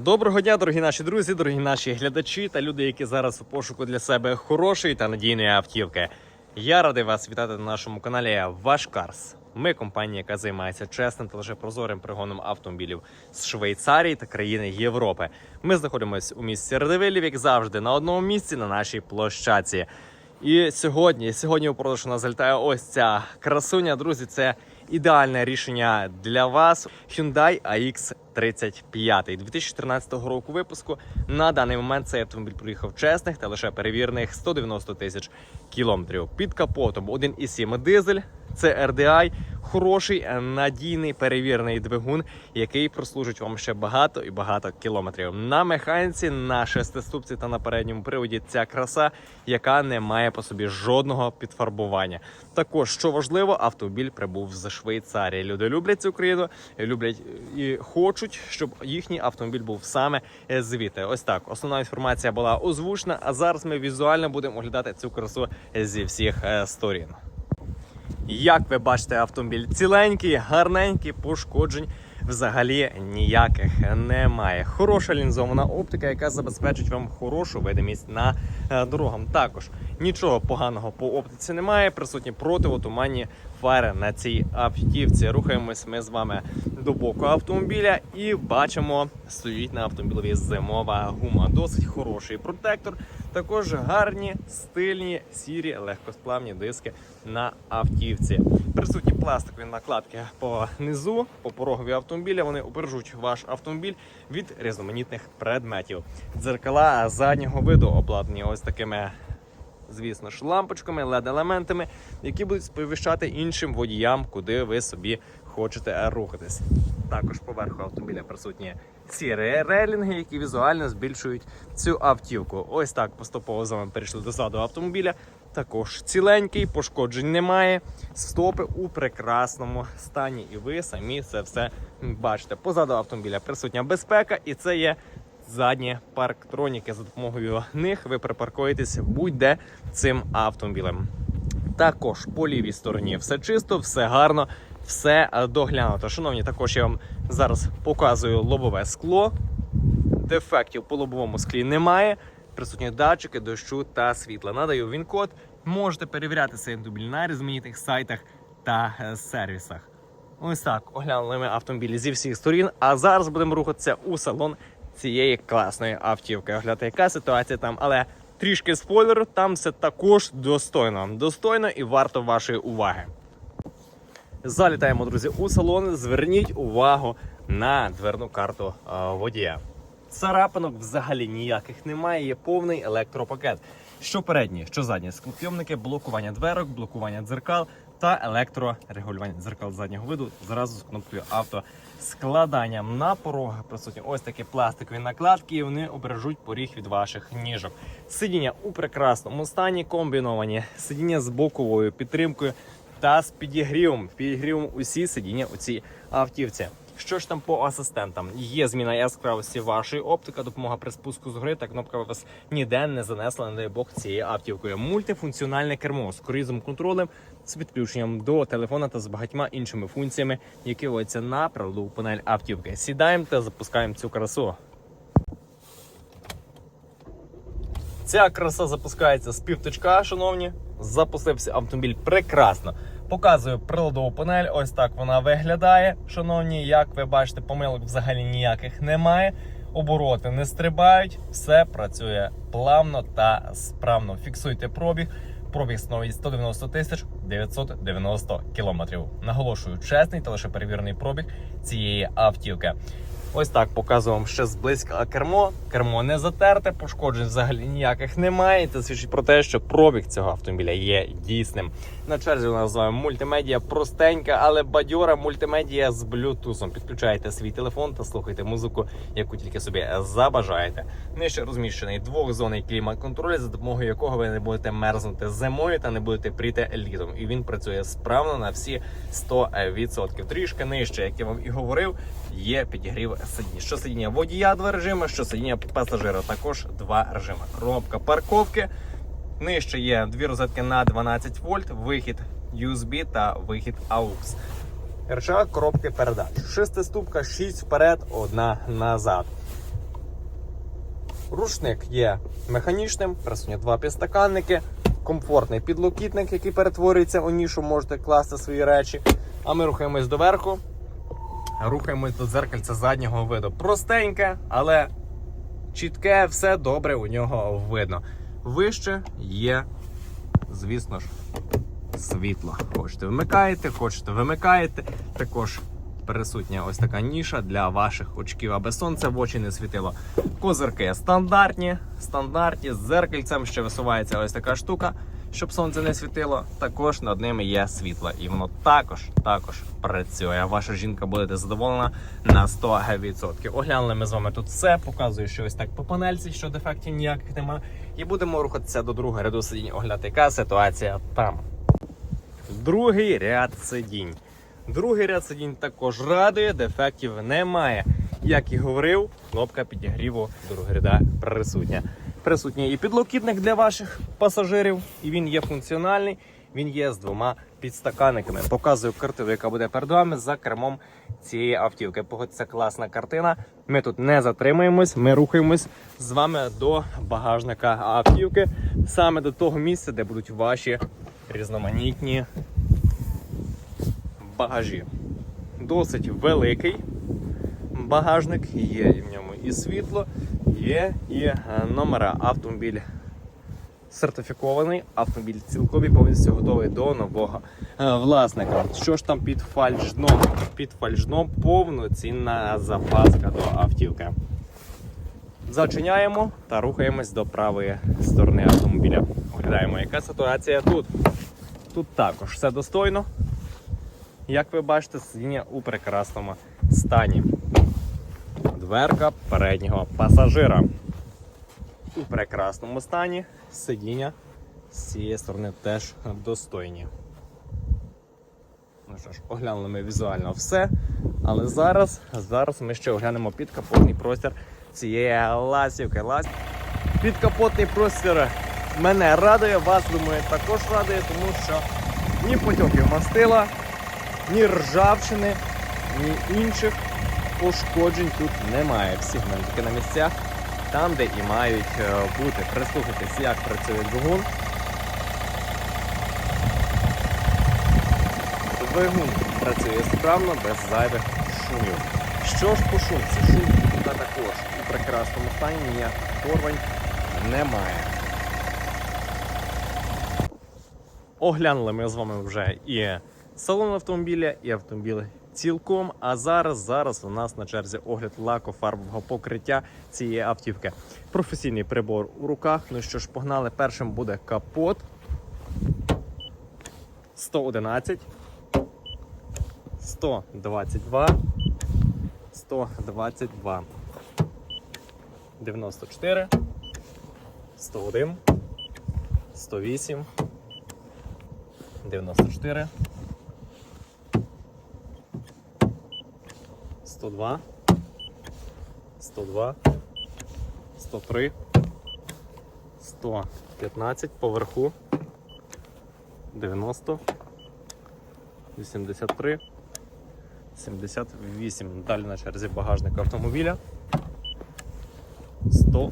Доброго дня, дорогі наші друзі, дорогі наші глядачі та люди, які зараз у пошуку для себе хорошої та надійної автівки. Я радий вас вітати на нашому каналі Ваш Карс. Ми компанія, яка займається чесним та лише прозорим пригоном автомобілів з Швейцарії та країни Європи. Ми знаходимося у місті Радивилів, як завжди, на одному місці на нашій площаці. І сьогодні, сьогодні у продаж у нас залітає ось ця красуня. Друзі, це ідеальне рішення для вас. Hyundai AX35 2013 року випуску. На даний момент цей автомобіль проїхав чесних та лише перевірених 190 тисяч кілометрів. Під капотом 1,7 дизель. Це RDI, хороший, е, надійний перевірений двигун, який прослужить вам ще багато і багато кілометрів. На механіці, на шестиступці та на передньому приводі ця краса, яка не має по собі жодного підфарбування. Також що важливо, автомобіль прибув з Швейцарії. Люди люблять цю країну, люблять і хочуть, щоб їхній автомобіль був саме звідти. Ось так. Основна інформація була озвучена. А зараз ми візуально будемо оглядати цю красу зі всіх е, сторін. Як ви бачите, автомобіль ціленький, гарненький, пошкоджень взагалі ніяких немає. Хороша лінзована оптика, яка забезпечить вам хорошу видимість на е, дорогам. Також нічого поганого по оптиці немає. Присутні противотуманні фари на цій автівці. Рухаємось ми з вами до боку автомобіля і бачимо, стоїть на автомобілі зимова гума. Досить хороший протектор. Також гарні, стильні, сірі, легкосплавні диски на автівці. Присутні пластикові накладки по низу, по порогові автомобіля. Вони обережуть ваш автомобіль від різноманітних предметів. Дзеркала заднього виду обладнані ось такими. Звісно ж, лампочками, LED-елементами, які будуть сповіщати іншим водіям, куди ви собі хочете рухатись. Також поверху автомобіля присутні сірі релінги, які візуально збільшують цю автівку. Ось так поступово з вами перейшли до заду автомобіля. Також ціленький, пошкоджень немає. Стопи у прекрасному стані. І ви самі це все бачите. Позаду автомобіля присутня безпека, і це є задні парктроніки. За допомогою них ви припаркуєтесь будь-де цим автомобілем. Також по лівій стороні все чисто, все гарно, все е, доглянуто. Шановні, також я вам зараз показую лобове скло. Дефектів по лобовому склі немає. Присутні датчики, дощу та світла. Надаю він код. Можете перевіряти цей автомобіль на різноманітних сайтах та е, сервісах. Ось так оглянули ми автомобілі зі всіх сторін. А зараз будемо рухатися у салон цієї класної автівки. Оглядати, яка ситуація там, але трішки спойлеру, там все також достойно. Достойно і варто вашої уваги. Залітаємо, друзі, у салон. Зверніть увагу на дверну карту е, водія. Царапинок взагалі ніяких немає, є повний електропакет. Що передні, що задні склопйомники, блокування дверок, блокування дзеркал та електрорегулювання дзеркал заднього виду зразу з кнопкою авто складанням на порогах присутні ось такі пластикові накладки, і вони обережуть поріг від ваших ніжок. Сидіння у прекрасному стані, комбіновані сидіння з боковою підтримкою та з підігрівом. Підігрівом усі сидіння у цій автівці. Що ж там по асистентам? Є зміна яскравості вашої оптика, допомога при спуску з гори та кнопка вас ніде не занесла, не дай Бог, цією автівкою. Мультифункціональне кермо з круїзом контролем, з підключенням до телефона та з багатьма іншими функціями, які вводяться на приладову панель автівки. Сідаємо та запускаємо цю красу. Ця краса запускається з півточка, шановні. Запустився автомобіль прекрасно. Показую приладову панель. Ось так вона виглядає. Шановні, як ви бачите, помилок взагалі ніяких немає. Обороти не стрибають, все працює плавно та справно. Фіксуйте пробіг. Пробіг становить 190 тисяч 990 кілометрів. Наголошую, чесний та лише перевірений пробіг цієї автівки. Ось так показую вам ще зблизька кермо. Кермо не затерте, пошкоджень взагалі ніяких немає. Це свідчить про те, що пробіг цього автомобіля є дійсним. На черзі у нас з вами мультимедіа простенька, але бадьора мультимедіа з блютусом. Підключайте свій телефон та слухайте музику, яку тільки собі забажаєте. Нижче розміщений двохзонний клімат-контроль, за допомогою якого ви не будете мерзнути зимою та не будете пріти літом. І він працює справно на всі 100%. Трішки нижче, як я вам і говорив, є підігрів сидіння. Що сидіння водія два режими, що сидіння пасажира також два режими. Кнопка парковки. Нижче є дві розетки на 12 вольт, вихід USB та вихід AUX. Рычаг коробки передач. Шестиступка, 6 вперед, одна назад. Рушник є механічним, присутні два підстаканники, комфортний підлокітник, який перетворюється у нішу, можете класти свої речі. А ми рухаємось доверху. Рухаємось до дзеркальця заднього виду. Простеньке, але чітке, все добре у нього видно. Вище є, звісно ж, світло. Хочете вмикаєте, хочете вимикаєте. Також присутня ось така ніша для ваших очків, аби сонце в очі не світило. Козирки стандартні, стандартні з дзеркальцем ще висувається ось така штука, щоб сонце не світило. Також над ними є світло, і воно також також працює. Ваша жінка буде задоволена на 100%. Оглянули ми з вами тут все. Показую, що ось так по панельці, що дефектів ніяких нема. І будемо рухатися до другого ряду сидінь, оглядати, яка ситуація там. Другий ряд сидінь. Другий ряд сидінь також радує, дефектів немає. Як і говорив, кнопка підігріву другого ряда присутня. Присутній і підлокітник для ваших пасажирів, і він є функціональний. Він є з двома підстаканниками. Показую картину, яка буде перед вами за кермом цієї автівки. Погодьте, класна картина. Ми тут не затримуємось, ми рухаємось з вами до багажника автівки, саме до того місця, де будуть ваші різноманітні багажі. Досить великий багажник, є в ньому і світло, є і е, номера. Автомобіль сертифікований, автомобіль цілкові повністю готовий до нового е, власника. Що ж там під фальшдном? Під фальшдном повноцінна запаска до автівки. Зачиняємо та рухаємось до правої сторони автомобіля. Оглядаємо, яка ситуація тут. Тут також все достойно. Як ви бачите, сидіння у прекрасному стані. Дверка переднього пасажира. У прекрасному стані сидіння з цієї сторони теж достойні. Ну що ж, оглянули ми візуально все. Але зараз, зараз ми ще оглянемо підкапотний простір цієї ласівки. Лас... Підкапотний простір мене радує, вас думаю, також радує, тому що ні потьоків мастила, ні ржавчини, ні інших пошкоджень тут немає. Всі гвинтики на місцях, там, де і мають е, бути. Прислухайтесь, як працює двигун. Двигун працює справно, без зайвих шумів. Що ж по шумці? Шум тут також у прекрасному стані ніяких порвань немає. Оглянули ми з вами вже і салон автомобіля, і автомобіль цілком. А зараз, зараз у нас на черзі огляд лакофарбового покриття цієї автівки. Професійний прибор у руках. Ну що ж, погнали. Першим буде капот 111, 122, 122, 94, 101, 108. 94 102 102 103 115 поверху 90 83 78 далі на черзі багажник автомобіля. 100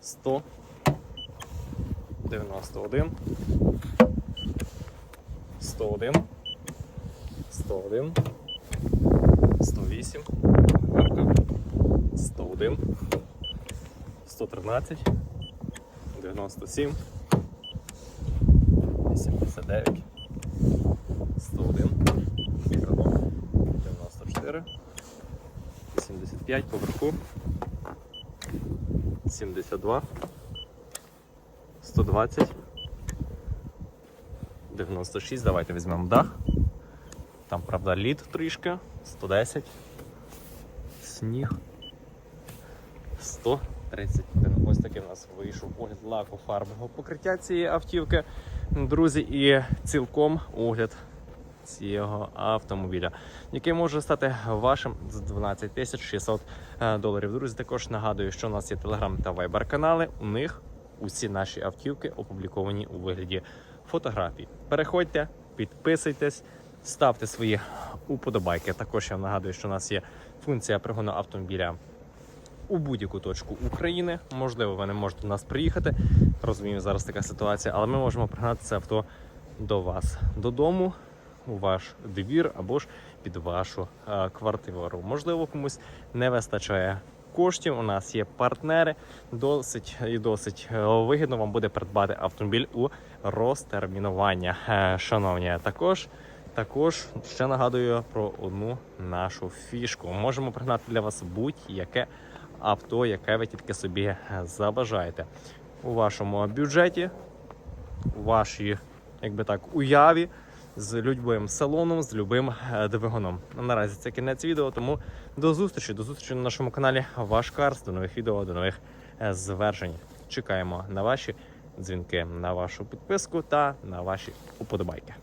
100 91 101 101 108 Верка 101 113 97 89 101 мікрофон. 94 75 поверху. 72 120 96, давайте візьмемо дах. Там, правда, лід трішки, 110, сніг. 131. Ось такий у нас вийшов огляд лаку фарбового покриття цієї автівки. Друзі, і цілком огляд цього автомобіля, який може стати вашим з 12 600 доларів. Друзі, також нагадую, що у нас є телеграм та вайбер канали. У них усі наші автівки опубліковані у вигляді фотографій. Переходьте, підписуйтесь, ставте свої уподобайки. Також я нагадую, що у нас є функція пригону автомобіля у будь-яку точку України. Можливо, ви не можете до нас приїхати. Розумію, зараз така ситуація, але ми можемо пригнати це авто до вас додому, у ваш двір або ж під вашу е, квартиру. Можливо, комусь не вистачає коштів. У нас є партнери. Досить і досить е, вигідно вам буде придбати автомобіль у розтермінування. Е, Шановні, також. Також ще нагадую про одну нашу фішку. Можемо пригнати для вас будь-яке авто, яке ви тільки собі забажаєте. У вашому бюджеті, у вашій, якби так, уяві, з любим салоном, з любим е, двигуном. Наразі це кінець відео, тому до зустрічі, до зустрічі на нашому каналі Ваш Карс, до нових відео, до нових е, звершень. Чекаємо на ваші дзвінки, на вашу підписку та на ваші уподобайки.